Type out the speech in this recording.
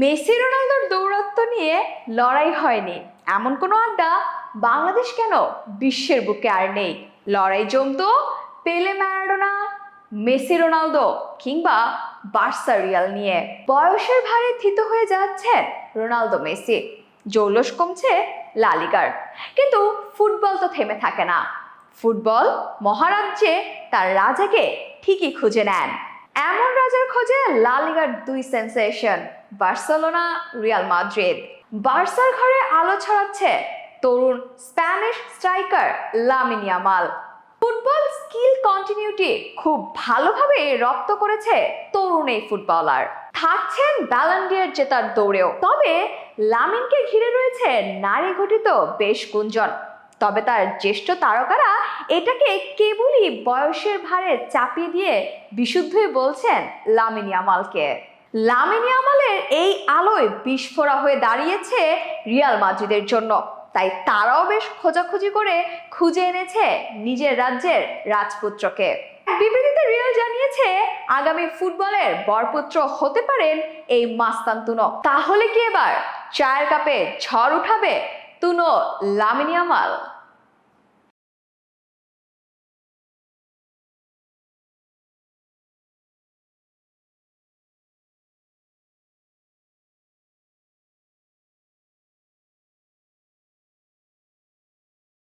Messi রোনালদোর দৌরত্ব নিয়ে লড়াই হয়নি। এমন কোনো আড্ডা বাংলাদেশ কেন বিশ্বের বুকে আর নেই? লড়াই জমতো পেলে, ম্যারাডোনা, মেসি রোনালদো কিংবা বার্সা রিয়াল নিয়ে। বয়সের ভারে থিত হয়ে যাচ্ছে রোনালদো মেসি। জৌলস কমছে লালিগার কিন্তু ফুটবল তো থেমে থাকে না। ফুটবল মহারাজ্যে তার রাজাকে ঠিকই খুঁজে নেন। এমন খোঁজে লালিগার দুই সেন্সেশন, বার্সেলোনা, রিয়াল মাদ্রিদ। বার্সার ঘরে আলো ছড়াচ্ছে তরুণ Spanish striker Lamine Yamal. Football skill continuity খুব ভালোভাবে রপ্ত করেছে তরুণ এই ফুটবলার। থাকছেন ব্যালান্ডিয়ার জেতার দৌড়েও। তবে লামিনকে ঘিরে রয়েছে নারী ঘটিত বেশ গুঞ্জন। তবে তার জ্যেষ্ঠ তারকারা এটাকে কেবলই বয়সের ভারে চাপিয়ে দিয়ে বিশুদ্ধই বলছেন লামিন ইয়ামালকে লামিন ইয়ামালের এই আলোয় বিস্ফোরা হয়ে দাঁড়িয়েছে রিয়াল মাদ্রিদের জন্য। তাই তারাও বেশ খোঁজাখুঁজি করে খুঁজে এনেছে নিজের রাজ্যের রাজপুত্রকে। বিবৃতিতে রিয়াল জানিয়েছে, আগামী ফুটবলের বরপুত্র হতে পারেন এই মাস্তান্তুনো। তাহলে কি এবার চায়ের কাপে ঝড় উঠাবে তুনো লামিনিয়ামাল